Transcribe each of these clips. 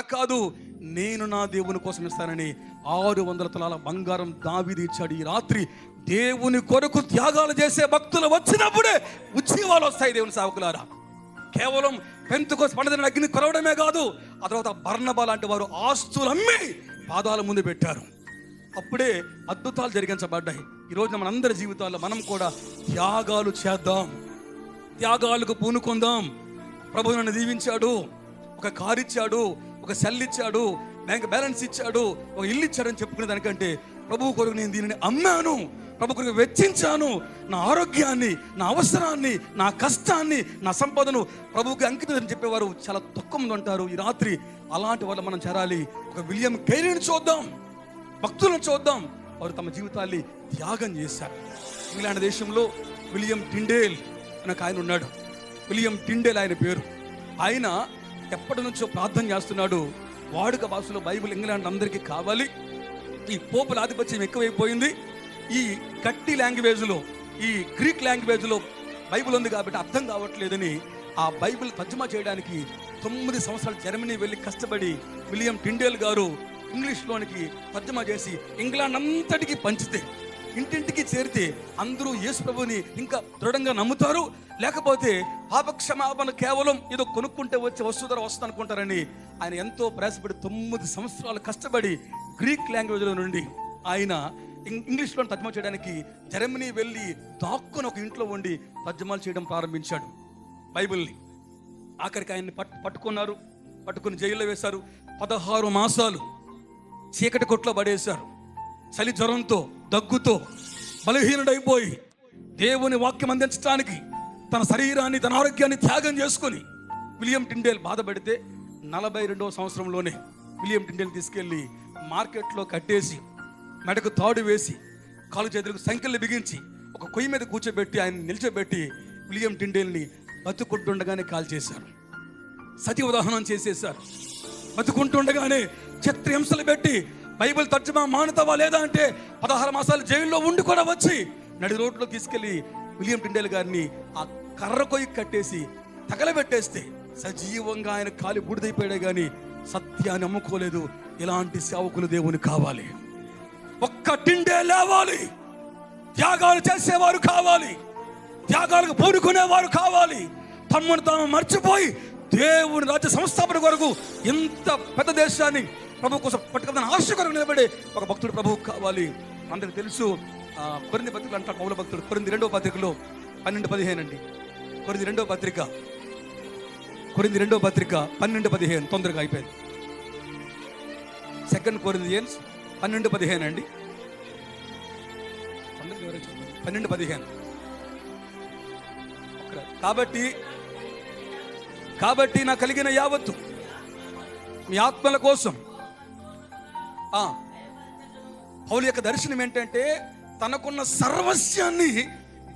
కాదు నేను నా దేవుని కోసం ఇస్తానని ఆరు వందల తలాల బంగారం దావిది ఇచ్చాడు. ఈ రాత్రి దేవుని కొరకు త్యాగాలు చేసే భక్తులు వచ్చినప్పుడే ఉద్యమాలు వస్తాయి దేవుని సేవకులారా. కేవలం పెంతుకోసి పండుగ అగ్ని కొరవడమే కాదు ఆ తర్వాత బర్ణబ లాంటి వారు ఆస్తులు అమ్మి పాదాల ముందు పెట్టారు. అప్పుడే అద్భుతాలు జరిగించబడ్డాయి. ఈ రోజున మనందరి జీవితాల్లో మనం కూడా త్యాగాలు చేద్దాం. త్యాగాలకు పూనుకుందాం. ప్రభు నన్ను దీవించాడు. ఒక కారిచ్చాడు. ఒక సెల్ ఇచ్చాడు బ్యాంక్ బ్యాలెన్స్ ఇచ్చాడు ఒక ఇల్లు ఇచ్చాడని చెప్పుకునే దానికంటే ప్రభు కొరకు నేను దీనిని అమ్మాను ప్రభు కొరకు వెచ్చించాను. నా ఆరోగ్యాన్ని నా అవసరాన్ని నా కష్టాన్ని నా సంపదను ప్రభువుకి అంకితం అని చెప్పేవారు చాలా తక్కువ మంది ఉంటారు. ఈ రాత్రి అలాంటి వాళ్ళు మనం చేరాలి. ఒక విలియం కేరీని చూద్దాం భక్తులను చూద్దాం. వారు తమ జీవితాన్ని త్యాగం చేశారు. ఇంగ్లాండ్ దేశంలో విలియం టిండేల్ అనే ఒక ఆయన ఉన్నాడు. విలియం టిండేల్ ఆయన పేరు. ఆయన ఎప్పటి నుంచో ప్రార్థన చేస్తున్నాడు. వాడుక భాషలో బైబిల్ ఇంగ్లాండ్ అందరికీ కావాలి. ఈ పోపుల ఆధిపత్యం ఎక్కువైపోయింది. ఈ గట్టి లాంగ్వేజ్లో ఈ గ్రీక్ లాంగ్వేజ్లో బైబిల్ ఉంది కాబట్టి అర్థం కావట్లేదని ఆ బైబిల్ తర్జుమా చేయడానికి తొమ్మిది సంవత్సరాలు జర్మనీ వెళ్ళి కష్టపడి విలియం టిండేల్ గారు ఇంగ్లీష్లోనికి తర్జుమా చేసి ఇంగ్లాండ్ అంతటికి పంచితే ఇంటింటికి చేరితే అందరూ యేసు ప్రభుని ఇంకా దృఢంగా నమ్ముతారు. లేకపోతే పాపక్షమాపణ కేవలం ఏదో కొనుక్కుంటే వచ్చే వస్తువు ధర వస్తుంది అనుకుంటారని ఆయన ఎంతో ప్రయాసపడి తొమ్మిది సంవత్సరాలు కష్టపడి గ్రీక్ లాంగ్వేజ్లో నుండి ఆయన ఇంగ్లీష్లో తర్జుమా చేయడానికి జర్మనీ వెళ్ళి దాక్కుని ఒక ఇంట్లో ఉండి తర్జుమాలు చేయడం ప్రారంభించాడు. బైబిల్ని ఆఖరికి ఆయన్ని పట్టు పట్టుకున్నారు. పట్టుకుని జైల్లో వేశారు. పదహారు మాసాలు చీకటి కొట్లో పడేశారు. చలి జ్వరంతో దగ్గుతో బలహీనుడైపోయి దేవుని వాక్యం అందించడానికి తన శరీరాన్ని తన ఆరోగ్యాన్ని త్యాగం చేసుకొని విలియం టిండేల్ బాధపడితే నలభై రెండవ సంవత్సరంలోనే విలియం టిండేల్ తీసుకెళ్ళి మార్కెట్లో కట్టేసి మెడకు తాడు వేసి కాలు చేతులకు సంఖ్యలు బిగించి ఒక కొయ్యి మీద కూర్చోబెట్టి ఆయన నిల్చోబెట్టి విలియం టిండేల్ని బతుకుంటుండగానే కాల్ చేశారు. సతి ఉదాహరణ చేసేశారు. బతుకుంటుండగానే చిత్రహింసలు పెట్టి బైబిల్ తర్జుమా మానుతావా లేదా అంటే పదహారు మాసాలు జైల్లో ఉండి కూడా వచ్చి నడి రోడ్లో తీసుకెళ్ళి విలియం టిండేల్ గారిని ఆ కర్ర కొయ్యి కట్టేసి తగలబెట్టేస్తే సజీవంగా ఆయన కాలి బూడిదైపోయాడే కానీ సత్యాన్ని అమ్ముకోలేదు ఇలాంటి సేవకులు దేవుని కావాలి. ఒక్క టిండే లేవాలి. త్యాగాలు చేసేవారు కావాలి. త్యాగాలకు పూనుకునేవారు కావాలి. తమ్మును తాము మర్చిపోయి దేవుని రాజ్య సంస్థాపన కొరకు ఇంత పెద్ద దేశాన్ని ప్రభు కోసం పట్టుకున్న ఆశ కొరకు నిలబడే ఒక భక్తుడు ప్రభువు కావాలి. అందరికి తెలుసు కొరింది పత్రికలు అంటారు పౌల భక్తుడు. కొరింది రెండవ పత్రికలో పన్నెండు పదిహేను అండి. కొరింది రెండవ పత్రిక కొరింది రెండవ పత్రిక పన్నెండు పదిహేను తొందరగా అయిపోయింది. సెకండ్ కొరిందియన్స్ పన్నెండు పదిహేను అండి. పన్నెండు పదిహేను. కాబట్టి కాబట్టి నా కలిగిన యావత్తు మీ ఆత్మల కోసం పౌలు యొక్క దర్శనం ఏంటంటే తనకున్న సర్వస్యాన్ని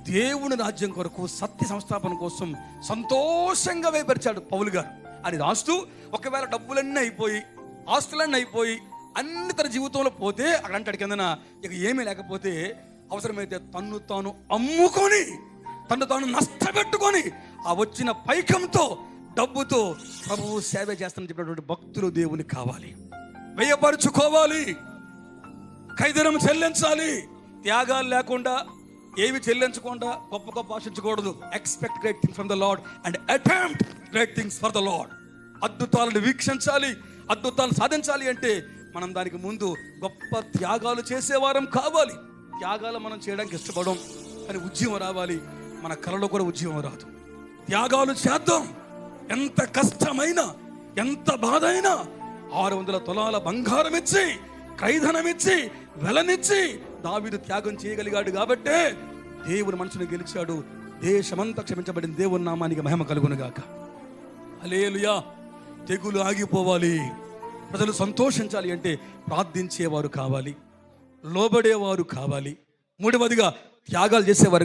దేవుని రాజ్యం కొరకు సత్య సంస్థాపన కోసం సంతోషంగా వేపరిచాడు పౌలు గారు. అని రాస్తూ ఒకవేళ డబ్బులన్నీ అయిపోయి ఆస్తులన్నీ అయిపోయి అన్ని తన జీవితంలో పోతే అక్కడ అంటాడు కిందన ఇక ఏమీ లేకపోతే అవసరమైతే తన్ను తాను అమ్ముకొని తను తాను నష్టపెట్టుకొని ఆ వచ్చిన పైకంతో డబ్బుతో ప్రభువు సేవ చేస్తానని చెప్పినటువంటి భక్తులు దేవుని కావాలి. వ్యయపరుచుకోవాలి. ఖైదనం చెల్లించాలి. త్యాగాలు లేకుండా ఏవి చెల్లించకుండా గొప్ప గొప్ప ఆశించకూడదు. Expect great things from the Lord and attempt great things for the Lord అద్భుతాలను వీక్షించాలి. అద్భుతాలు సాధించాలి అంటే మనం దానికి ముందు గొప్ప త్యాగాలు చేసేవారం కావాలి. త్యాగాలు మనం చేయడానికి ఇష్టపడం కానీ ఉద్యమం రావాలి. మన కళలో కూడా ఉద్యమం రాదు. త్యాగాలు చేద్దాం. ఎంత కష్టమైనా ఎంత బాధ అయినా ఆరు వందల తులాల బంగారం ఇచ్చి ఖైదనం ఇచ్చి వెలనిచ్చి దావీదు త్యాగం చేయగలిగాడు కాబట్టే దేవుని మనసును గెలిచాడు. దేశమంతా క్షమించబడిన దేవుని నామానికి మహిమ కలుగునుగాక. అలేలుయా తెగులు ఆగిపోవాలి. ప్రజలు సంతోషించాలి అంటే ప్రార్థించేవారు కావాలి. లోబడేవారు కావాలి. మూడవదిగా త్యాగాలు చేసేవారు